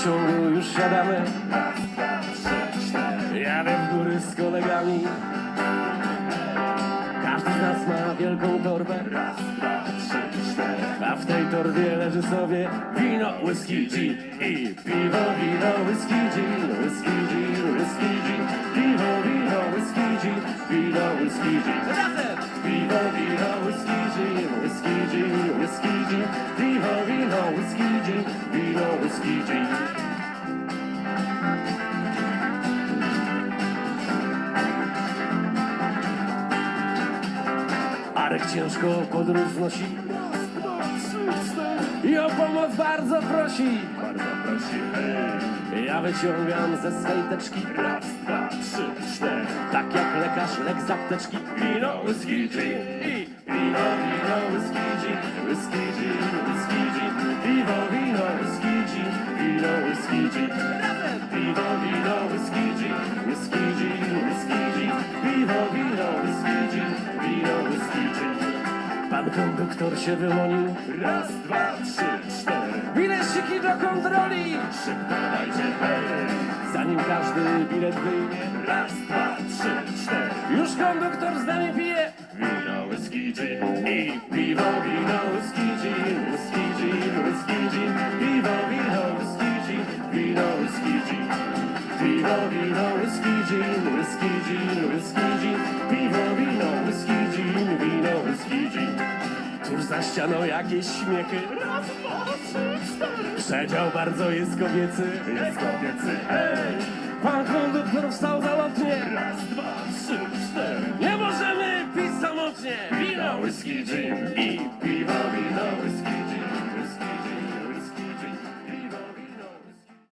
pociągu już siadamy. Jadę w góry z kolegami Każdy z nas ma wielką torbę. A w tej torbie leży sobie wino, whisky, gin i piwo, wino, whisky, gin, whisky, gin, whisky, gin, piwo, wino, whisky, gin, wino, whisky, gin. Piwo, wino, whisky, gin, whisky, gin, whisky, gin, piwo, wino, whisky, gin, wino, whisky, gin. Arek ciężko podróż znosi i o pomoc bardzo prosi. Prosi. Ja wyciągam ze swej teczki, Raz, dwa, trzy, cztery. tak jak lekarz lek z apteczki. Wino, whisky, i wino, wino, Konduktor się wyłonił, Raz, dwa, trzy, cztery. bilesiki do kontroli, Szybko dajcie, hej. zanim każdy bilet wyjmie. Raz, dwa, trzy, cztery. Już konduktor z nami pije Wino, whisky, gin. I piwo, wino, whisky, gin, whisky, gin, whisky, gin Piwo, wino, whisky, gin, wino, whisky, gin Piwo, wino, whisky, gin, whisky, gin, ścianą jakieś śmiechy Raz, dwa, trzy, cztery. Przedział bardzo jest kobiecy Jest kobiecy, hej. Pan konduktor wstał zalotnie Raz, dwa, trzy, cztery. Nie możemy pić samotnie Wino, whisky, gin i piwo, wino, whisky,